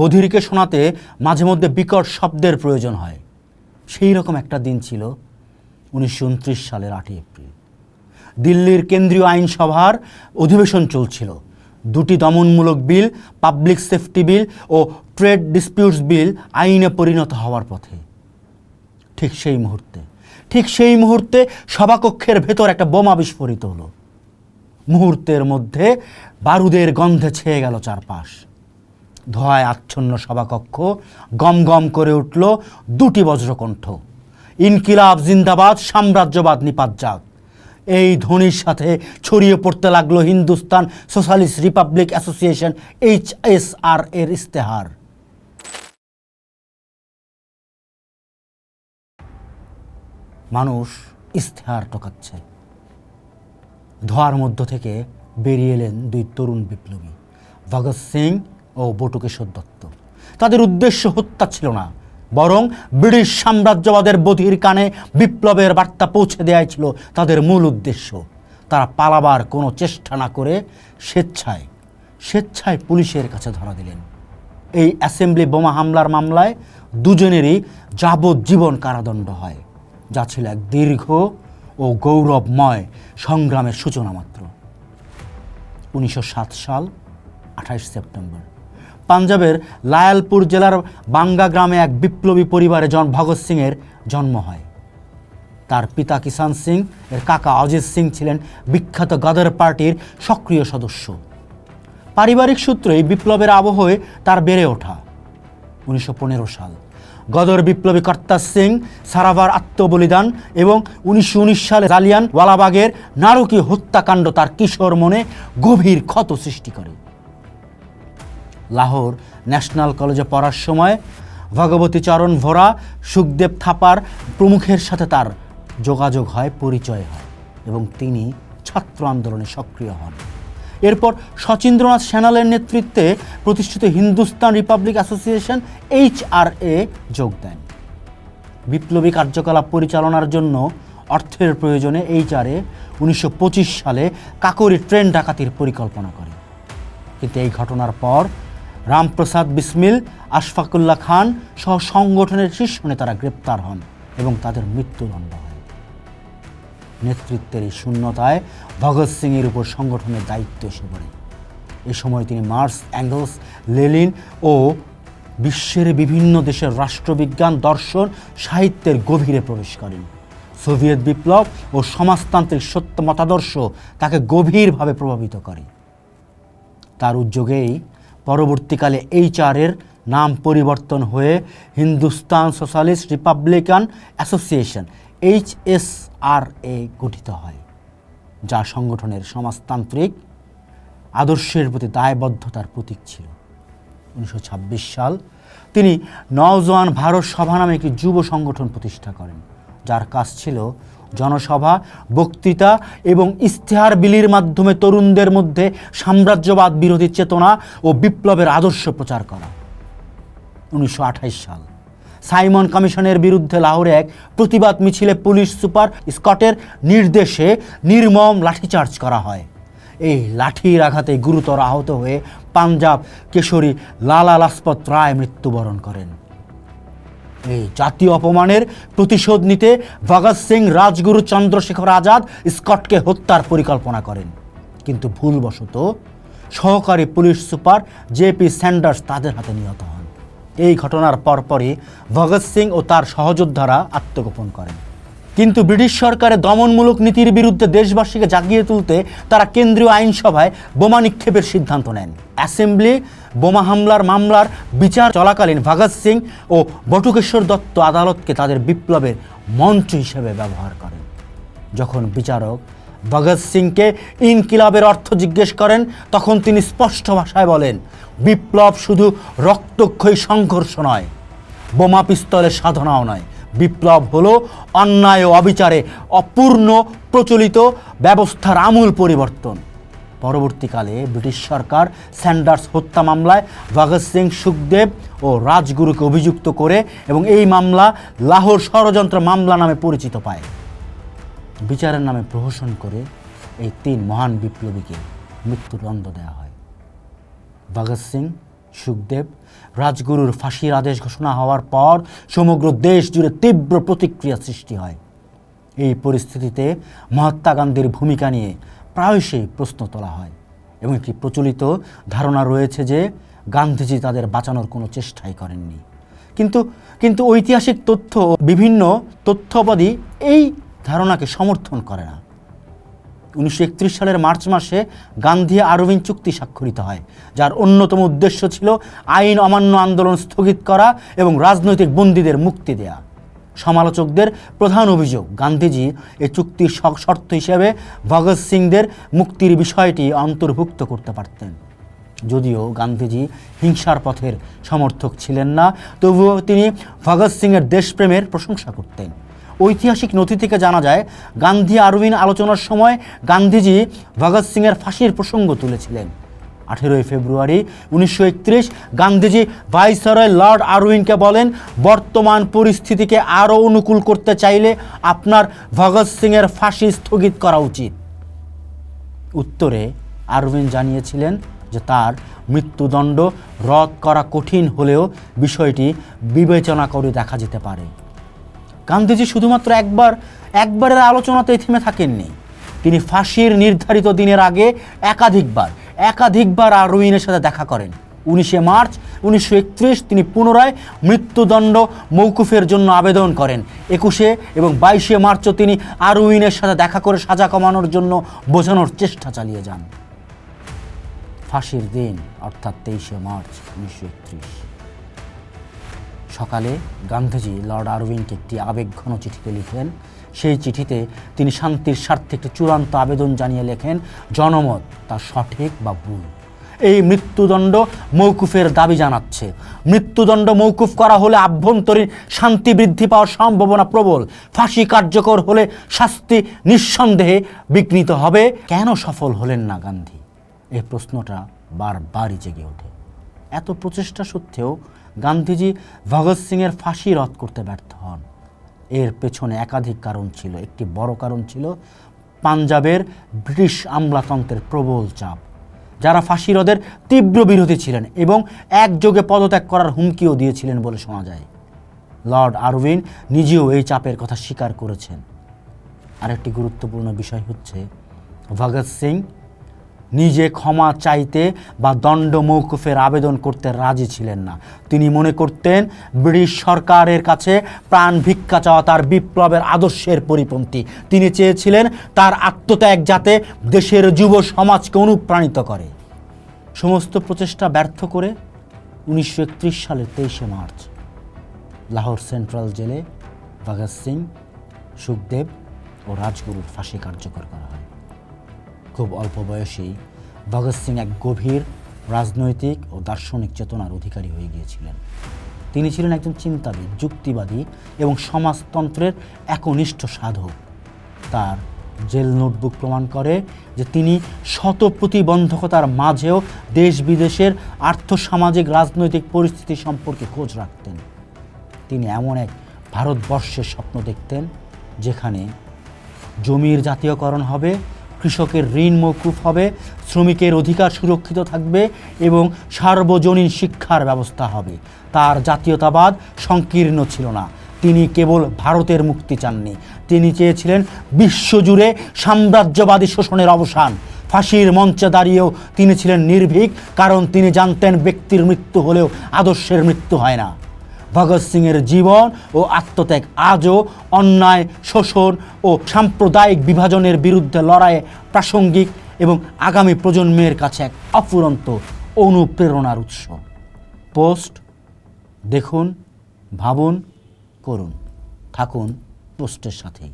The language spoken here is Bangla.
বধিরকে শোনাতে মাঝে মধ্যে বিকট শব্দের প্রয়োজন হয়। সেই রকম একটা দিন ছিল উনিশশো উনত্রিশ সালের আটই এপ্রিল। দিল্লির কেন্দ্রীয় আইনসভার অধিবেশন চলছিল। দুটি দমনমূলক বিল, পাবলিক সেফটি বিল ও ট্রেড ডিসপিউটস বিল আইনে পরিণত হওয়ার পথে। ঠিক সেই মুহূর্তে, ঠিক সেই মুহূর্তে সভাকক্ষের ভেতর একটা বোমা বিস্ফোরিত হলো। মুহূর্তের মধ্যে বারুদের গন্ধে ছেয়ে গেল চারপাশ। ধোঁয়ায় আচ্ছন্ন সভাকক্ষ গম গম করে উঠল দুটি বজ্রকণ্ঠ। ইনকিলাব জিন্দাবাদ, সাম্রাজ্যবাদ নিপাত যাক এই ধ্বনির সাথে ছড়িয়ে পড়তে লাগল Hindustan socialist republic association H S R এর ইস্তেহার মানুষ ইস্তেহার টকাচ্ছে ধোয়ার মধ্য থেকে বেরিয়ে এলেন দুই তরুণ বিপ্লবী। ভগৎ সিং ও বটুকেশ্বর দত্ত। তাদের উদ্দেশ্য হত্যা ছিল না, বরং ব্রিটিশ সাম্রাজ্যবাদের বধির কানে বিপ্লবের বার্তা পৌঁছে দেওয়াই ছিল তাদের মূল উদ্দেশ্য। তারা পালাবার কোনো চেষ্টা না করে স্বেচ্ছায় স্বেচ্ছায় পুলিশের কাছে ধরা দিলেন। এই অ্যাসেম্বলি বোমা হামলার মামলায় দুজনেরই যাবজ্জীবন কারাদণ্ড হয়, যা ছিল এক দীর্ঘ ও গৌরবময় সংগ্রামের সূচনা মাত্র। উনিশশো সাত সাল, আঠাশ সেপ্টেম্বর। পাঞ্জাবের লায়ালপুর জেলার বাঙ্গা গ্রামে এক বিপ্লবী পরিবারে জন ভগৎ সিংয়ের জন্ম হয়। তার পিতা কিষান সিং, এর কাকা অজিত সিং ছিলেন বিখ্যাত গদর পার্টির সক্রিয় সদস্য। পারিবারিক সূত্রেই বিপ্লবের আবহে তার বেড়ে ওঠা। উনিশশো পনেরো সাল, গদর বিপ্লবী কর্তার সিং সারাভার আত্মবলিদান এবং উনিশশো উনিশ সালে জালিয়ান ওয়ালাবাগের নারকীয় হত্যাকাণ্ড তার কিশোর মনে গভীর ক্ষত সৃষ্টি করে। লাহোর ন্যাশনাল কলেজে পড়ার সময় ভগবতী চরণ ভোরা, সুখদেব থাপার প্রমুখের সাথে তার যোগাযোগ হয়, পরিচয় হয় এবং তিনি ছাত্র আন্দোলনে সক্রিয় হন। এরপর শচীন্দ্রনাথ সেনালের নেতৃত্বে প্রতিষ্ঠিত Hindustan republic association H R A যোগ দেন। বিপ্লবী কার্যকলাপ পরিচালনার জন্য অর্থের প্রয়োজনে এইচ আর এ উনিশশো পঁচিশ সালে কাকরি ট্রেন ডাকাতির পরিকল্পনা করে। কিন্তু এই ঘটনার পর রামপ্রসাদ বিসমিল, আশফাকুল্লাহ খান সহ সংগঠনের শীর্ষ নেতারা গ্রেপ্তার হন এবং তাদের মৃত্যুদণ্ড হয়। নেতৃত্বের এই শূন্যতায় ভগৎ সিংয়ের উপর সংগঠনের দায়িত্ব এসে পড়ে। এ সময় তিনি মার্কস অ্যাঙ্গলস, লেলিন ও বিশ্বের বিভিন্ন দেশের রাষ্ট্রবিজ্ঞান, দর্শন, সাহিত্যের গভীরে প্রবেশ করেন। সোভিয়েত বিপ্লব ও সমাজতান্ত্রিক সত্য মতাদর্শ তাকে গভীরভাবে প্রভাবিত করে। তার উদ্যোগেই পরবর্তীকালে এইচআরের নাম পরিবর্তন হয়ে Hindustan Socialist Republican Association HSRA গঠিত হয়, যা সংগঠনের সমাজতান্ত্রিক আদর্শের প্রতি দায়বদ্ধতার প্রতীক ছিল। উনিশশো ছাব্বিশ সাল তিনি নওজোয়ান ভারত সভা নামে একটি যুব সংগঠন প্রতিষ্ঠা করেন, যার কাজ ছিল জনসভা, বক্তৃতা এবং ইশতেহার বিলির মাধ্যমে তরুণদের মধ্যে সাম্রাজ্যবাদ বিরোধী চেতনা ও বিপ্লবের আদর্শ প্রচার করা। উনিশশো সাল। সাইমন কমিশনের বিরুদ্ধে লাহোরে এক প্রতিবাদ মিছিলে পুলিশ সুপার স্কটের নির্দেশে নির্মম লাঠিচার্জ করা হয়। এই লাঠির আঘাতে গুরুতর আহত হয়ে পাঞ্জাব কেশরী লালা লাজপত রায় মৃত্যুবরণ করেন। এই জাতীয় অপমানের প্রতিশোধ নিতে ভগৎ সিং রাজগুরু চন্দ্রশেখর আজাদ স্কটকে হত্যার পরিকল্পনা করেন। কিন্তু ভুলবশত সহকারী পুলিশ সুপার জেপি স্যান্ডার্স তাদের হাতে নিহত হন। এই ঘটনার পরপরই ভগৎ সিং ও তার সহযোদ্ধারা আত্মগোপন করেন। কিন্তু ব্রিটিশ সরকারের দমনমূলক নীতির বিরুদ্ধে দেশবাসীকে জাগিয়ে তুলতে তারা কেন্দ্রীয় আইনসভায় বোমা নিক্ষেপের সিদ্ধান্ত নেন। অ্যাসেম্বলি, বোমা হামলার মামলার বিচার চলাকালীন ভগৎ সিং ও বটুকেশ্বর দত্ত আদালতকে তাদের বিপ্লবের মঞ্চ হিসেবে ব্যবহার করেন। যখন বিচারক ভগৎ সিংকে ইনকিলাবের অর্থ জিজ্ঞেস করেন, তখন তিনি স্পষ্ট ভাষায় বলেন, বিপ্লব শুধু রক্তক্ষয়ী সংঘর্ষ নয়, বোমা পিস্তলের সাধনাও নয় বিপ্লব হলো অন্যায় ও অবিচারে অপূর্ণ প্রচলিত ব্যবস্থার আমূল পরিবর্তন। পরবর্তীকালে ব্রিটিশ সরকার স্যান্ডার্স হত্যা মামলায় ভগৎ সিং সুখদেব ও রাজগুরুকে অভিযুক্ত করে এবং এই মামলা লাহোর ষড়যন্ত্র মামলা নামে পরিচিত পায়। বিচারের নামে প্রহসন করে এই তিন মহান বিপ্লবীকে মৃত্যুদণ্ড দেওয়া হয়। ভগৎ সিং সুখদেব, রাজগুরুর ফাঁসির আদেশ ঘোষণা হওয়ার পর সমগ্র দেশ জুড়ে তীব্র প্রতিক্রিয়া সৃষ্টি হয়। এই পরিস্থিতিতে মহাত্মা গান্ধীর ভূমিকা নিয়ে প্রায়শই প্রশ্ন তোলা হয় এবং একটি প্রচলিত ধারণা রয়েছে যে গান্ধীজি তাদের বাঁচানোর কোনো চেষ্টাই করেননি। কিন্তু কিন্তু ঐতিহাসিক তথ্য বিভিন্ন তথ্যবাদী এই ধারণাকে সমর্থন করে না। উনিশশো একত্রিশ সালের মার্চ মাসে গান্ধী আরবিন চুক্তি স্বাক্ষরিত হয়, যার অন্যতম উদ্দেশ্য ছিল আইন অমান্য আন্দোলন স্থগিত করা এবং রাজনৈতিক বন্দীদের মুক্তি দেয়া। সমালোচকদের প্রধান অভিযোগ, গান্ধীজি এ চুক্তির শর্ত হিসেবে ভগৎ সিংদের মুক্তির বিষয়টি অন্তর্ভুক্ত করতে পারতেন। যদিও গান্ধীজি হিংসার পথের সমর্থক ছিলেন না, তবুও তিনি ভগৎ সিংয়ের দেশপ্রেমের প্রশংসা করতেন। ঐতিহাসিক নথি থেকে জানা যায়, গান্ধী আরবিন আলোচনার সময় গান্ধীজি ভগৎ সিংয়ের ফাঁসির প্রসঙ্গ তুলেছিলেন। আঠেরোই ফেব্রুয়ারি উনিশশো একত্রিশ গান্ধীজি ভাইসরয় লর্ড আরউইনকে বলেন, বর্তমান পরিস্থিতিকে আরও অনুকূল করতে চাইলে আপনার ভগৎ সিংয়ের ফাঁসি স্থগিত করা উচিত। উত্তরে আরভিন জানিয়েছিলেন যে তার মৃত্যুদণ্ড রদ করা কঠিন হলেও বিষয়টি বিবেচনা করে দেখা যেতে পারে। গান্ধীজি শুধুমাত্র একবার, একবারের আলোচনাতেই থেমে থাকেননি। তিনি ফাঁসির নির্ধারিত দিনের আগে একাধিকবার একাধিকবার আরউইনের সাথে দেখা করেন। উনিশে মার্চ উনিশশো তিনি পুনরায় মৃত্যুদণ্ড মৌকুফের জন্য আবেদন করেন। একুশে এবং বাইশে মার্চও তিনি আরউইনের সাথে দেখা করে সাজা কমানোর জন্য বোঝানোর চেষ্টা চালিয়ে যান। ফাঁসির দিন, অর্থাৎ তেইশে মার্চ উনিশশো একত্রিশ। সকালে গান্ধীজি লর্ড আরউইনকে একটি আবেগঘন চিঠিতে লিখেন সেই চিঠিতে তিনি শান্তির স্বার্থে একটি চূড়ান্ত আবেদন জানিয়ে লেখেন, জনমত তা সঠিক বা ভুল। এই মৃত্যুদণ্ড মৌকুফের দাবি জানাচ্ছে। মৃত্যুদণ্ড মৌকুফ করা হলে আভ্যন্তরীণ শান্তি বৃদ্ধি পাওয়ার সম্ভাবনা প্রবল। ফাঁসি কার্যকর হলে শাস্তি নিঃসন্দেহে বিঘ্নিত হবে। কেন সফল হলেন না গান্ধী? এই প্রশ্নটা বারবারই জেগে ওঠে। এত প্রচেষ্টা সত্ত্বেও গান্ধীজি ভগৎ সিংয়ের ফাঁসি রদ করতে ব্যর্থ হন। এর পেছনে একাধিক কারণ ছিল। একটি বড় কারণ ছিল পাঞ্জাবের ব্রিটিশ আমলাতন্ত্রের প্রবল চাপ। যারা ফাঁসি রদের তীব্র বিরোধী ছিলেন এবং একযোগে পদত্যাগ করার হুমকিও দিয়েছিলেন বলে শোনা যায়। লর্ড আরউইন নিজেও এই চাপের কথা স্বীকার করেছেন। আরেকটি গুরুত্বপূর্ণ বিষয় হচ্ছে, ভগৎ সিং নিজে ক্ষমা চাইতে বা দণ্ড মৌকুফের আবেদন করতে রাজি ছিলেন না। তিনি মনে করতেন, ব্রিটিশ সরকারের কাছে প্রাণ ভিক্ষা চাওয়া তার বিপ্লবের আদর্শের পরিপন্থী। তিনি চেয়েছিলেন তার আত্মত্যাগ যাতে দেশের যুব সমাজকে অনুপ্রাণিত করে। সমস্ত প্রচেষ্টা ব্যর্থ করে উনিশশো একত্রিশ সালের তেইশে মার্চ লাহোর সেন্ট্রাল জেলে ভগৎ সিং, সুখদেব ও রাজগুরুর ফাঁসি কার্যকর করা খুব অল্প বয়সেই ভগৎ সিং এক গভীর রাজনৈতিক ও দার্শনিক চেতনার অধিকারী হয়ে গিয়েছিলেন। তিনি ছিলেন একজন চিন্তাবিদ, যুক্তিবাদী এবং সমাজতন্ত্রের একনিষ্ঠ সাধক। তার জেল নোটবুক প্রমাণ করে যে তিনি শত প্রতিবন্ধকতার মাঝেও দেশ বিদেশের আর্থসামাজিক রাজনৈতিক পরিস্থিতি সম্পর্কে খোঁজ রাখতেন। তিনি এমন এক ভারতবর্ষের স্বপ্ন দেখতেন, যেখানে জমির জাতীয়করণ হবে কৃষকের ঋণ মৌকুফ হবে, শ্রমিকের অধিকার সুরক্ষিত থাকবে এবং সার্বজনীন শিক্ষার ব্যবস্থা হবে। তার জাতীয়তাবাদ সংকীর্ণ ছিল না। তিনি কেবল ভারতের মুক্তি চাননি। তিনি চেয়েছিলেন বিশ্বজুড়ে সাম্রাজ্যবাদী শোষণের অবসান। ফাঁসির মঞ্চে দাঁড়িয়েও তিনি ছিলেন নির্ভীক, কারণ তিনি জানতেন ব্যক্তির মৃত্যু হলেও আদর্শের মৃত্যু হয় না। ভগৎ সিংয়ের জীবন ও আত্মত্যাগ আজও অন্যায়, শোষণ ও সাম্প্রদায়িক বিভাজনের বিরুদ্ধে লড়াইয়ে প্রাসঙ্গিক এবং আগামী প্রজন্মের কাছে এক অফুরন্ত অনুপ্রেরণার উৎস। পোস্ট, দেখুন, ভাবুন, করুন। থাকুন পোস্টের সাথেই।